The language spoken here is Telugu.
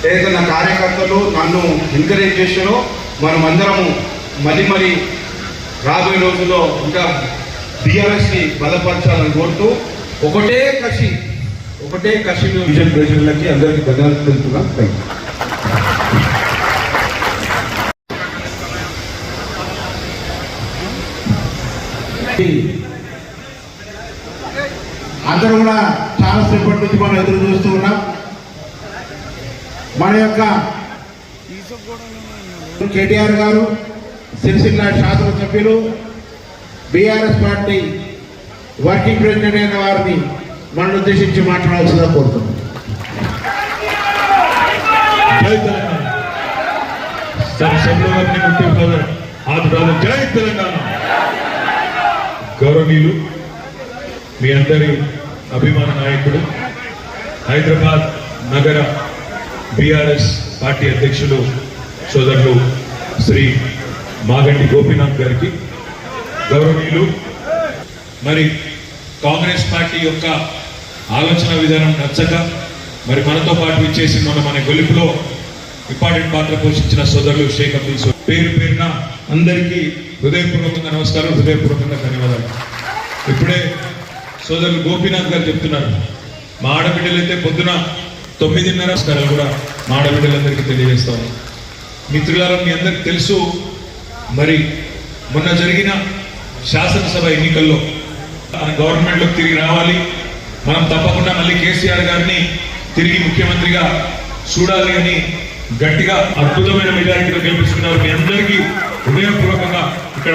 ఏదైతే నా కార్యకర్తలు నన్ను ఎంకరేజ్ చేశారో. మనం అందరము మళ్ళీ మరి రాబోయే రోజుల్లో ఇంకా బీఆర్ఎస్ని బలపరచాలని కోరుతూ ఒకటే కసి ఒకటే కసి విజన్ ప్రెసిడెంట్లకి అందరికీ ధన్యవాదాలు తెలుపుతున్నాను థ్యాంక్ యూ అందరూ కూడా చాలా సేపటి నుంచి మనం ఎదురు చూస్తూ ఉన్నాం. మన యొక్క కేటీఆర్ గారు సిరిసిల్ల శాసనసభ్యులు బీఆర్ఎస్ పార్టీ వర్కింగ్ ప్రెసిడెంట్ అయిన వారిని మన ఉద్దేశించి మాట్లాడాల్సిందిగా కోరుతున్నాం. జై తెలంగాణ. సభలో మీ అందరి అభిమాన నాయకుడు హైదరాబాద్ నగర బీఆర్ఎస్ పార్టీ అధ్యక్షులు సోదరులు శ్రీ మాగంటి గోపీనాథ్ గారికి. గౌరవనీయులు మరి కాంగ్రెస్ పార్టీ యొక్క ఆలోచన విధానం నచ్చక మరి మనతో పాటు ఇచ్చేసి మన మన గొలుపులో ఇంపార్టెంట్ పాత్ర పోషించిన సోదరులు షేక్ అబ్దుల్ సో పేరు పేరున అందరికీ హృదయపూర్వకంగా నమస్కారం హృదయపూర్వకంగా ధన్యవాదాలు. ఇప్పుడే సోదరులు గోపీనాథ్ గారు చెప్తున్నారు మా ఆడబిడ్డలైతే పొద్దున తొమ్మిదిన్నర నమస్కారాలు కూడా మా ఆడబిడ్డలందరికీ తెలియజేస్తాం మిత్రులారా మీ అందరికి తెలుసు మరి మొన్న జరిగిన శాసనసభ ఎన్నికల్లో మన గవర్నమెంట్లోకి తిరిగి రావాలి. మనం తప్పకుండా మళ్ళీ కేసీఆర్ గారిని తిరిగి ముఖ్యమంత్రిగా చూడాలి అని గట్టిగా అద్భుతమైన మెజారిటీతో గెలిపించుకున్నారు. మీ అందరికీ హృదయపూర్వకంగా ఇక్కడ